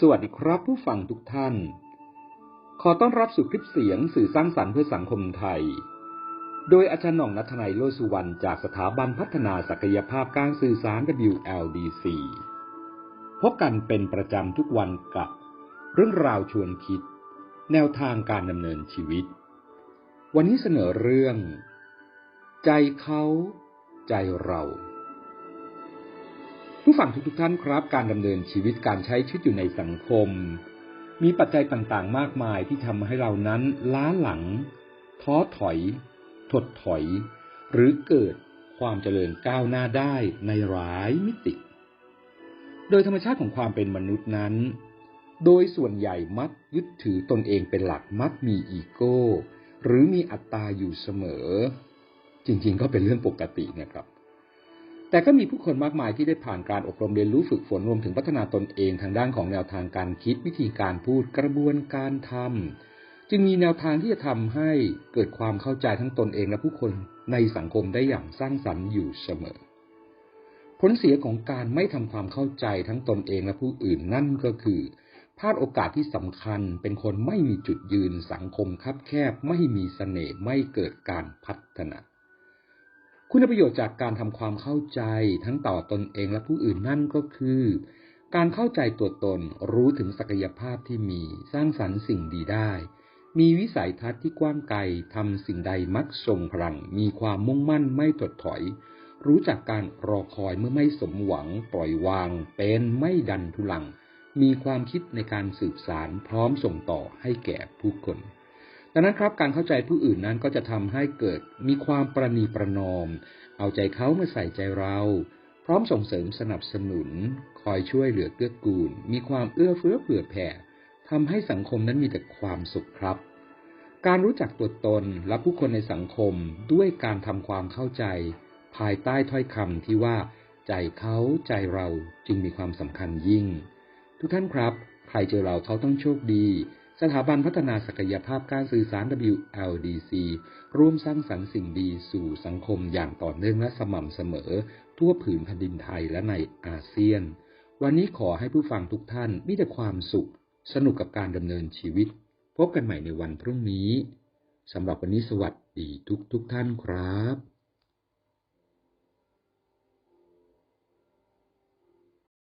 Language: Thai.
สวัสดีครับผู้ฟังทุกท่าน ขอต้อนรับสู่คลิปเสียงสื่อสร้างสรรค์เพื่อสังคมไทย โดยอาจารย์หน่องนัทนายโลสุวรรณจากสถาบันพัฒนาศักยภาพการสื่อสาร WLDC พบกันเป็นประจำทุกวันกับ เรื่องราวชวนคิด แนวทางการดำเนินชีวิต วันนี้เสนอเรื่อง ใจเขา ใจเรา ผู้ฟังทุกๆท่านครับ การดำเนินชีวิตการใช้ชีวิตอยู่ในสังคม มีปัจจัยต่างๆ มากมายที่ทำให้เรานั้นล้าหลัง ท้อถอย ถดถอย หรือเกิดความเจริญก้าวหน้าได้ในหลายมิติ โดยธรรมชาติของความเป็นมนุษย์นั้น โดยส่วนใหญ่มักยึดถือตนเองเป็นหลักมักมีอีโก้ หรือมีอัตตาอยู่เสมอ จริงๆ ก็เป็นเรื่องปกตินะครับ แต่ก็มีผู้คนมากมายที่ได้ผ่านการอบรมเรียนรู้ฝึกฝนรวมถึงพัฒนาตนเองทางด้านของแนวทางการคิดวิธีการพูดกระบวนการทำจึงมีแนวทางที่จะทำให้เกิดความเข้าใจทั้งตนเองและผู้คนในสังคมได้อย่างสร้างสรรค์อยู่เสมอ ผลเสียของการไม่ทำความเข้าใจทั้งตนเองและผู้อื่นนั่นก็คือพลาดโอกาสที่สำคัญเป็นคนไม่มีจุดยืนสังคมคับแคบไม่มีสเสน่ห์ไม่เกิดการพัฒนา คุณประโยชน์จากการทำความเข้าใจทั้งต่อตนเองและผู้อื่นนั่นก็คือ การเข้าใจตัวตนรู้ถึงศักยภาพที่มีสร้างสรรค์สิ่งดีได้ มีวิสัยทัศน์ที่กว้างไกลทำสิ่งใดมักทรงพลัง มีความมุ่งมั่นไม่ถดถอย รู้จักการรอคอยเมื่อไม่สมหวัง ปล่อยวาง เป็นไม่ดันทุลัง มีความคิดในการสืบสารพร้อมส่งต่อให้แก่ผู้คน ดังนั้นครับการเข้าใจผู้อื่นนั้นก็จะทำให้เกิดมีความประนีประนอม เอาใจเขามาใส่ใจเรา พร้อมส่งเสริมสนับสนุน คอยช่วยเหลือเกื้อกูล มีความเอื้อเฟื้อเผื่อแผ่ทำให้สังคมนั้นมีแต่ความสุขครับ การรู้จักตัวตนและผู้คนในสังคมด้วยการทำความเข้าใจ ภายใต้ถ้อยคำที่ว่า ใจเขาใจเราจึงมีความสำคัญยิ่ง ทุกท่านครับ ใครเจอเราเขาต้องโชคดี สถาบันพัฒนาศักยภาพการสื่อสาร WLDC ร่วมสร้างสรรค์สิ่งดีสู่สังคมอย่างต่อเนื่องและสม่ำเสมอ ทั่วผืนแผ่นดินไทยและในอาเซียน วันนี้ขอให้ผู้ฟังทุกท่านมีแต่ความสุข สนุกกับการดำเนินชีวิต พบกันใหม่ในวันพรุ่งนี้สำหรับวันนี้สวัสดีทุกทุกท่านครับ